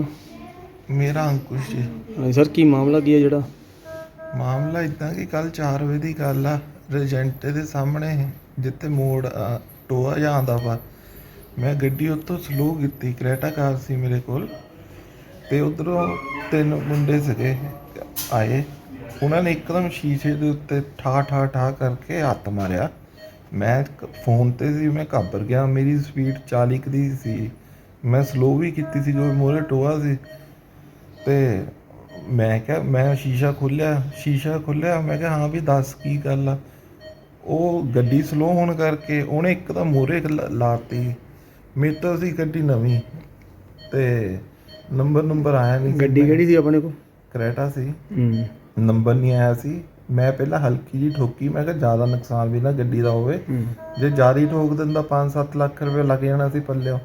ਆਪਣਾ ਮੇਰਾ ਅੰਕੁਸ਼ ਜੀ। ਹਾਂਜੀ ਸਰ ਕੀ ਮਾਮਲਾ ਕੀ ਹੈ ਜਿਹੜਾ? ਮਾਮਲਾ ਇਦਾਂ ਕਿ ਕੱਲ 4 ਵਜੇ ਦੀ ਗੱਲ ਆ ਰਜੈਂਟੇ ਦੇ ਸਾਹਮਣੇ ਜਿੱਥੇ ਮੋੜ ਆ, ਟੋਆ ਜਾਂਦਾ ਵਾ। ਮੈਂ ਗੱਡੀ ਉੱਥੋਂ ਸਲੋ ਕੀਤੀ ਕਰੇਟਾ ਕਾਰ ਸੀ ਮੇਰੇ ਕੋਲ। ਤੇ ਉਧਰੋਂ ਤਿੰਨ ਮੁੰਡੇ ਸੀਗੇ ਆਏ। ਉਹਨਾਂ ਨੇ ਇੱਕਦਮ ਸ਼ੀਸ਼ੇ ਦੇ ਉੱਤੇ ਠਾ ਠਾ ਠਾ ਕਰਕੇ ਹੱਥ ਮਾਰਿਆ। ਮੈਂ ਕ- ਫੋਨ ਤੇ ਸੀ ਮੈਂ ਘਾਬਰ ਗਿਆ। ਮੇਰੀ ਸਪੀਡ 40 ਕੁ ਦੀ ਸੀ। ਮੈਂ ਸਲੋ ਵੀ ਕੀਤੀ ਸੀ ਜੋ ਮੋਰੇ ਟੋਆ ਸੀ। ਤੇ ਮੈਂ ਕਿਹਾ ਮੈਂ ਸ਼ੀਸ਼ਾ ਖੋਲ੍ਹਿਆ ਸ਼ੀਸ਼ਾ ਖੋਲ੍ਹਿਆ ਮੈਂ ਕਿਹਾ ਹਾਂ ਵੀ ਦੱਸ ਕੀ ਗੱਲ ਆ? ਉਹ ਗੱਡੀ ਸਲੋ ਹੋਣ ਕਰਕੇ ਉਹਨੇ ਇੱਕਦਮ ਮੋਰੇ ਲਾਤੀ। ਮੇਰੇ ਤੋਂ ਸੀ ਗੱਡੀ ਨਵੀਂ ਤੇ ਨੰਬਰ ਨੰਬਰ ਆਇਆ ਨਹੀਂ। ਗੱਡੀ ਕਿਹੜੀ ਸੀ ਆਪਣੇ ਕੋਲ? ਕਰੇਟਾ ਸੀ। ਹੂੰ। ਨੰਬਰ ਨਹੀਂ ਆਇਆ ਸੀ। ਮੈਂ ਪਹਿਲਾਂ ਹਲਕੀ ਜੀ ਠੋਕੀ ਮੈਂ ਕਿਹਾ ਜ਼ਿਆਦਾ ਨੁਕਸਾਨ ਵੀ ਨਾ ਗੱਡੀ ਦਾ ਹੋਵੇ। ਜੇ ਜਾਰੀ ਠੋਕ ਦਿੰਦਾ 5-7 ਲੱਖ ਰੁਪਏ ਲੱਗ ਜਾਣਾ ਸੀ ਪੱਲਿਓ।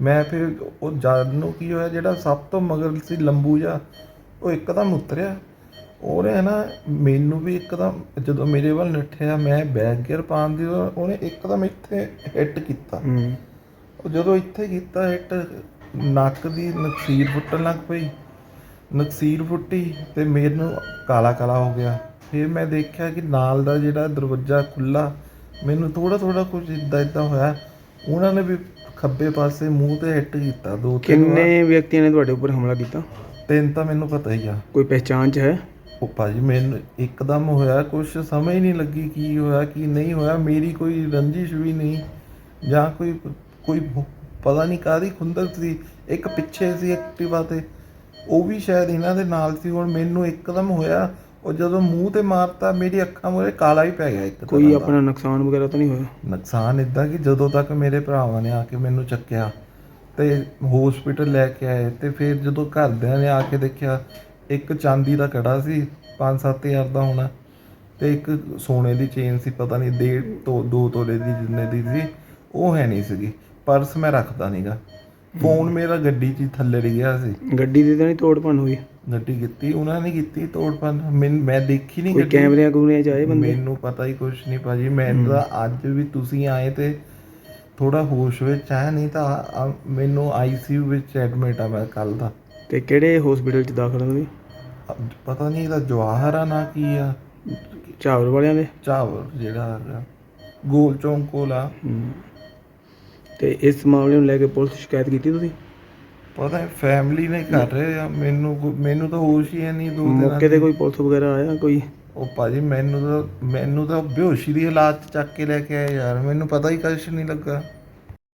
ਮੈਂ ਫਿਰ ਉਹ ਜਦ ਨੂੰ ਕੀ ਹੋਇਆ ਜਿਹੜਾ ਸਭ ਤੋਂ ਮਗਰ ਸੀ ਲੰਬੂ ਜਾ ਉਹ ਇੱਕਦਮ ਉਤਰਿਆ। ਉਹਨੇ ਨਾ ਮੈਨੂੰ ਵੀ ਇੱਕਦਮ ਜਦੋਂ ਮੇਰੇ ਵੱਲ ਨੱਠਿਆ ਮੈਂ ਬੈਕ ਗੇਅਰ ਪਾਉਣ ਦੀ ਉਹ- ਉਹਨੇ ਇੱਕਦਮ ਇੱਥੇ ਹਿੱਟ ਕੀਤਾ। ਹੂੰ। ਉਹ ਜਦੋਂ ਇੱਥੇ ਕੀਤਾ ਹਿੱਟ ਨੱਕ ਦੀ ਨਕਸੀਰ ਫੁੱਟਣ ਲੱਗ ਪਈ। ਨਕਸੀਰ ਫੁੱਟੀ ਤੇ ਮੈਨੂੰ ਕਾਲਾ ਕਾਲਾ ਹੋ ਗਿਆ। ਫਿਰ ਮੈਂ ਦੇਖਿਆ ਕਿ ਨਾਲ ਦਾ ਜਿਹੜਾ ਦਰਵਾਜ਼ਾ ਖੁੱਲਾ ਮੈਨੂੰ ਥੋੜਾ ਥੋੜਾ ਕੁਝ ਇਦਾਂ ਇਦਾਂ ਹੋਇਆ। ਉਹਨਾਂ ਨੇ ਵੀ ਖੱਬੇ ਪਾਸੇ ਮੂੰਹ ਤੇ ਹਿੱਟ ਕੀਤਾ ਦੋ ਤਿੰਨ ਵਾਰ। ਕਿੰਨੇ ਵਿਅਕਤੀਆਂ ਨੇ ਤੁਹਾਡੇ ਉੱਪਰ ਹਮਲਾ ਕੀਤਾ? ਤਿੰਨ ਤਾਂ ਮੈਨੂੰ ਪਤਾ ਹੀ ਆ। ਕੋਈ ਪਹਿਚਾਣ ਚ ਹੈ? ਉਹ ਭਾਜੀ ਮੈਨੂੰ ਇੱਕਦਮ ਹੋਇਆ ਕੁਝ ਸਮਝ ਨਹੀਂ ਲੱਗੀ ਕੀ ਹੋਇਆ ਕੀ ਨਹੀਂ ਹੋਇਆ। ਮੇਰੀ ਕੋਈ ਰੰਜਿਸ਼ ਵੀ ਨਹੀਂ ਜਾਂ ਕੋਈ ਕੋਈ ਪਤਾ ਨਹੀਂ ਕਾਦੀ ਖੁੰਦਕ ਸੀ। ਇੱਕ ਪਿੱਛੇ ਸੀ ਐਕਟਿਵਾ ਤੇ। ਉਹ ਵੀ ਸ਼ਾਇਦ ਇਹਨਾਂ ਦੇ ਨਾਲ ਸੀ ਹੁਣ ਮੈਨੂੰ ਇੱਕਦਮ ਹੋਇਆ। ਉਹ ਜਦੋਂ ਮੂੰਹ ਤੇ ਮਾਰਤਾ ਮੇਰੀ ਅੱਖਾਂ ਮੂਹਰੇ ਕਾਲਾ ਹੀ ਪੈ ਗਿਆ ਇੱਕ ਕੋਈ ਦਾ। ਆਪਣਾ ਨੁਕਸਾਨ ਵਗੈਰਾ ਤਾਂ ਨਹੀਂ ਹੋਇਆ? ਨੁਕਸਾਨ ਇਦਾਂ ਕਿ ਜਦੋਂ ਤੱਕ ਮੇਰੇ ਭਰਾਵਾਂ ਨੇ ਆ ਕੇ ਮੈਨੂੰ ਚੱਕਿਆ ਤੇ ਹਸਪੀਟਲ ਲੈ ਕੇ ਆਏ ਤੇ ਫਿਰ ਜਦੋਂ ਘਰਦਿਆਂ ਨੇ ਆ ਕੇ ਦੇਖਿਆ ਇੱਕ ਚਾਂਦੀ ਦਾ ਕੜਾ ਸੀ 5-7000 ਦਾ ਹੋਣਾ ਤੇ ਇੱਕ ਸੋਨੇ ਦੀ ਚੇਨ ਸੀ ਪਤਾ ਨਹੀਂ ਡੇਢ ਤੋਂ 2 ਤੋਲੇ ਦੀ ਜਿੰਨੇ ਦੀ ਸੀ ਉਹ ਹੈ ਨਹੀਂ ਸੀਗੀ। ਪਰਸ ਮੈਂ ਰੱਖਦਾ ਨਹੀਂਗਾ ਫੋਨ ਮੇਰਾ ਗੱਡੀ 'ਚ ਹੀ ਥੱਲੇ ਗਿਆ ਸੀ। ਗੱਡੀ ਦੀ ਤਾਂ ਨਹੀਂ ਤੋੜ ਭੰਨ ਹੋਈ। ਗੱਡੀ ਕੀਤੀ ਉਹਨਾਂ ਨੇ ਕੀਤੀ ਤੋੜ ਭੰਨ ਮੈਨ- ਮੈਂ ਦੇਖੀ ਨਹੀਂ ਕੋਈ ਕੈਮਰਿਆਂ ਕੂਮਰਿਆਂ ਚ ਆਏ ਬੰਦੇ? ਮੈਨੂੰ ਪਤਾ ਹੀ ਕੁਝ ਨਹੀਂ ਭਾਜੀ। ਮੈਂ ਤਾਂ ਅੱਜ ਵੀ ਤੁਸੀਂ ਆਏ ਤੇ ਥੋੜਾ ਹੋਸ਼ ਵਿੱਚ ਆਇਆ ਨਹੀਂ ਤਾਂ ਆ- ਮੈਨੂੰ ਆਈਸੀਯੂ ਵਿੱਚ ਐਡਮਿਟ ਆ ਮੈਂ ਕੱਲ ਦਾ। ਤੇ ਕਿਹੜੇ ਹਸਪੀਟਲ ਚ ਦਾਖਲ ਹੋ ਤੁਸੀਂ? ਅਬ ਪਤਾ ਨਹੀਂ ਇਹਦਾ ਜਵਾਹਰ ਆ ਨਾ ਕੀ ਆ। ਚਾਵਰ ਵਾਲਿਆਂ ਦੇ? ਚਾਵਰ ਜਿਹੜਾ ਹੈਗਾ ਗੋਲ ਚੌਂਕ ਕੋਲ ਆ। ਤੇ ਇਸ ਮਾਮਲੇ ਨੂੰ ਲੈ ਕੇ ਪੁਲਿਸ ਸ਼ਿਕਾਇਤ ਕੀਤੀ ਤੁਸੀਂ? ਪਤਾ ਫੈਮਿਲੀ ਨੇ ਕਰ ਰਹੇ ਆ। ਮੈਨੂੰ ਕੋ- ਮੈਨੂੰ ਤਾਂ ਹੋਸ਼ ਹੀ ਹੈ ਨਹੀਂ ਦੋ ਦਿਨਾਂ ਮੌਕੇ ਤੇ ਕੋਈ ਪੁਲਿਸ ਵਗੈਰਾ ਆਇਆ ਕੋਈ? ਉਹ ਭਾਜੀ ਮੈਨੂੰ ਤਾਂ ਮੈਨੂੰ ਤਾਂ ਬੇਹੋਸ਼ੀ ਦੀ ਹਾਲਾਤ 'ਚ ਚੱਕ ਕੇ ਲੈ ਕੇ ਆਏ ਯਾਰ। ਮੈਨੂੰ ਪਤਾ ਹੀ ਕੁਛ ਨਹੀਂ ਲੱਗਾ।